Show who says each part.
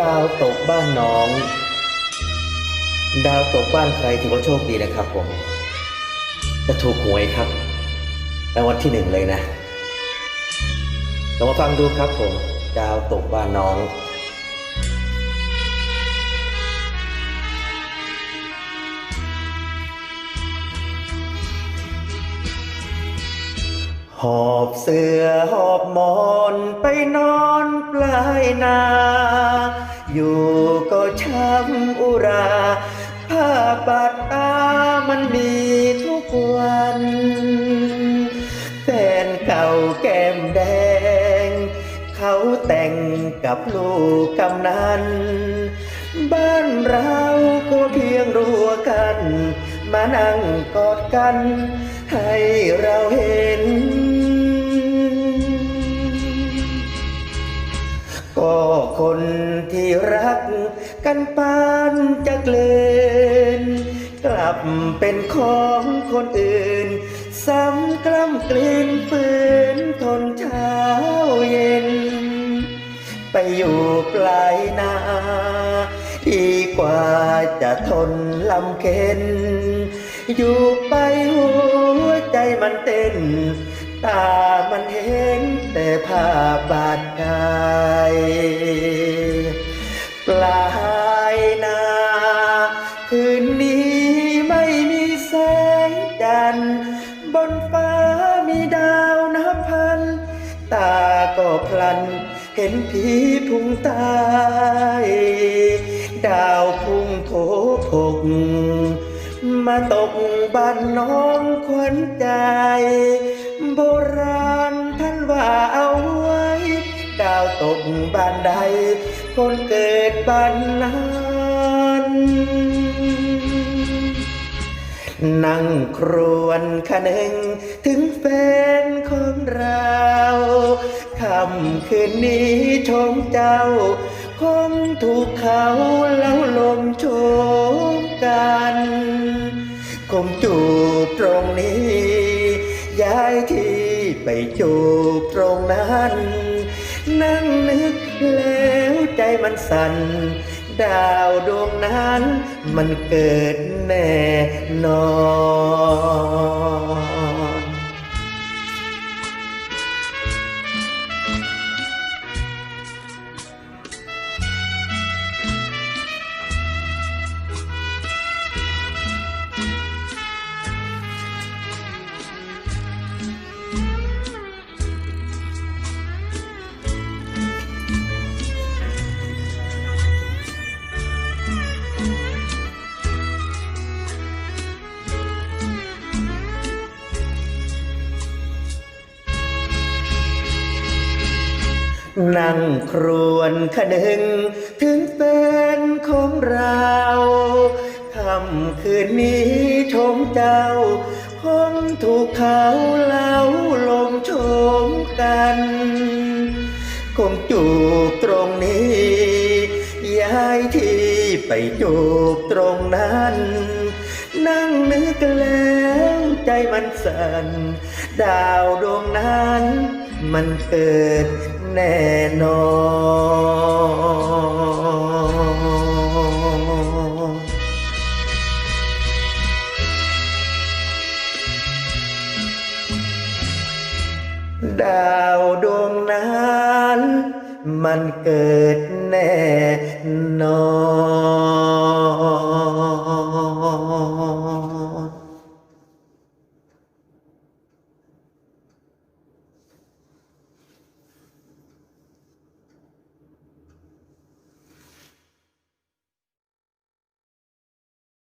Speaker 1: ดาวตกบ้านน้อง ดาวตกบ้านใครถือว่าโชคดีนะครับผม จะถูกหวยครับรางวัลที่หนึ่งเลยนะลองมาฟังดูครับผม ดาวตกบ้านน้อง หอบเสื้อหอบหมอนไปนอนปลายนา อยู่ก็ช้ำอุราผ้าบาดตามันมีทุกวันแฟนเก่าแก้มแดง เขาแต่งกับลูกกำนัน บ้านเราก็เพียงรัวกัน มานั่งกอดกัน ให้เราเห็น รักกันปานจะเกลนกลับเป็นของคนอื่นซ้ำกล้ำกลืนฝืนทนเช้าเย็น ไปอยู่ปลายนาดีกว่าจะทนลำเค็นอยู่ไปหัวใจมันเต้น ตามันเห็นแต่ภาพบาดกา นฟ้ามีดาวนับพัน ตาก็พลัน เห็นผีพุงตายดาวพุ่งโถพก มาตกบ้านน้องขวัญใจ โบราณท่านว่าเอาไว้ ดาวตกบ้านใด คนเกิดบ้านนั้น นั่งครวนคะนึงถึงแฟนของเราคำคืนนี้ชมเจ้า คงถูกเขาแล้วลมโชมกัน คงจูบตรงนี้ ย้ายที่ไปจูบตรงนั้น นั่งนึกแล้วใจมันสั่น ดาวดวงนั้น มันเกิดแน่นอน นั่งครวนคะนึง ถึงแฟนของเราคำคืนนี้ชมเจ้าคงถูกเขาเล้าลมชมกัน คงจูบตรงนี้ย้ายที่ไปจูบตรงนั้น นั่งนึกแล ใจมันสั่นดาวดวงนั้น มันเกิดแน่นอนดาวดวงนั้น มันเกิดแน่นอน